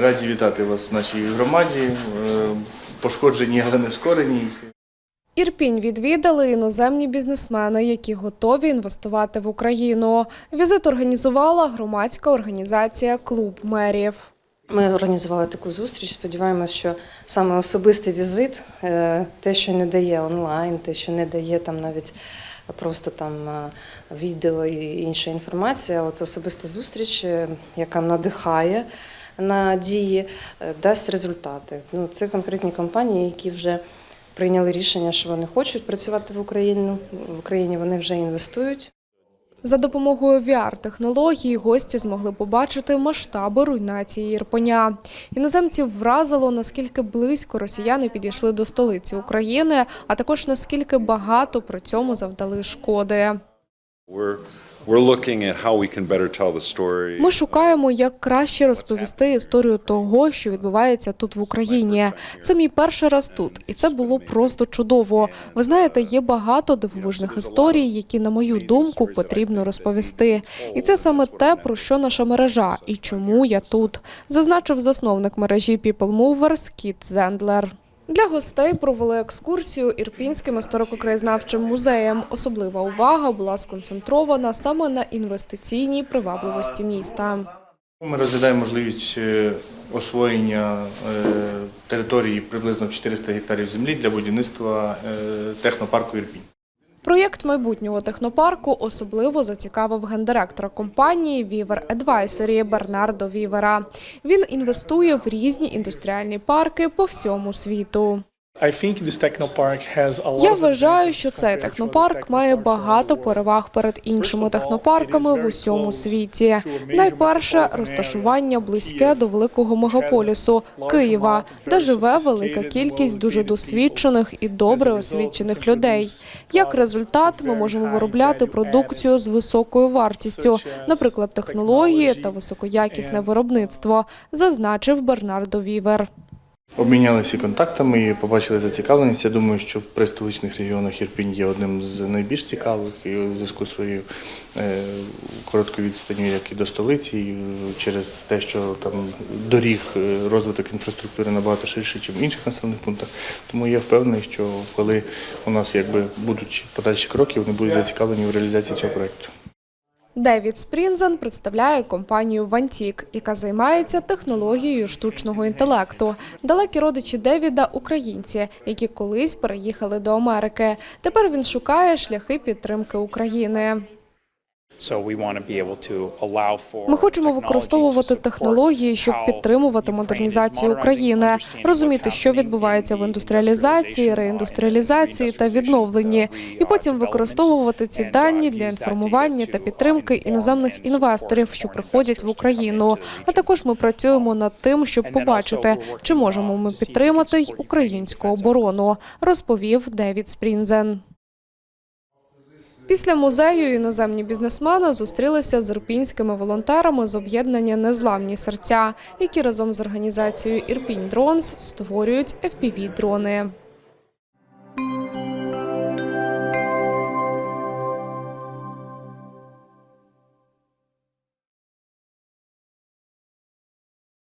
Раді вітати вас в нашій громаді. Е, Пошкоджені, але не скорені. Ірпінь відвідали іноземні бізнесмени, які готові інвестувати в Україну. Візит організувала громадська організація Клуб мерів. Ми організували таку зустріч. Сподіваємось, що саме особистий візит, е, те, що не дає онлайн, те, що не дає там навіть просто там е, відео і інша інформація. От особиста зустріч, яка надихає на дії, е, дасть результати. Ну, це конкретні компанії, які вже прийняли рішення, що вони хочуть працювати в Україні. В Україні вони вже інвестують. За допомогою VR-технології гості змогли побачити масштаби руйнації Ірпеня. Іноземців вразило, наскільки близько росіяни підійшли до столиці України, а також наскільки багато при цьому завдали шкоди. Ми шукаємо, як краще розповісти історію того, що відбувається тут в Україні. Це мій перший раз тут, і це було просто чудово. Ви знаєте, є багато дивовижних історій, які, на мою думку, потрібно розповісти. І це саме те, про що наша мережа і чому я тут, зазначив засновник мережі People Movers Кіт Зендлер. Для гостей провели екскурсію Ірпінським історико-краєзнавчим музеєм. Особлива увага була сконцентрована саме на інвестиційній привабливості міста. Ми розглядаємо можливість е, освоєння е, території приблизно в 400 гектарів землі для будівництва е, технопарку Ірпінь. Проєкт майбутнього технопарку особливо зацікавив гендиректора компанії Вівер Advisory Бернардо Вівера. Він інвестує в різні індустріальні парки по всьому світу. Я вважаю, що цей технопарк має багато переваг перед іншими технопарками в усьому світі. Найперше розташування близьке до великого мегаполісу Києва, де живе велика кількість дуже досвідчених і добре освічених людей. Як результат, ми можемо виробляти продукцію з високою вартістю, наприклад, технології та високоякісне виробництво, зазначив Бернардо Вівер. Обмінялися контактами і побачили зацікавленість. Я думаю, що в пристоличних регіонах Ірпінь є одним з найбільш цікавих і у зв'язку з своєю е, короткою відстанню, як і до столиці, і через те, що там доріг е, розвиток інфраструктури набагато ширший, ніж в інших населених пунктах. Тому я впевнений, що коли у нас якби будуть подальші кроки, вони будуть зацікавлені в реалізації цього проекту. Девід Спрінзен представляє компанію Вантік, яка займається технологією штучного інтелекту. Далекі родичі Девіда українці, які колись переїхали до Америки. Тепер він шукає шляхи підтримки України. Ми хочемо використовувати технології, щоб підтримувати модернізацію України, розуміти, що відбувається в індустріалізації, реіндустріалізації та відновленні, і потім використовувати ці uh, дані для інформування та uh, підтримки іноземних інвесторів, що приходять в Україну. А також ми працюємо над тим, щоб побачити, чи можемо ми підтримати й українську оборону, розповів Девід Спрінзен. Після музею іноземні бізнесмени зустрілися з ірпінськими волонтерами з об'єднання Незламні серця, які разом з організацією Ірпінь Дронс створюють FPV-дрони.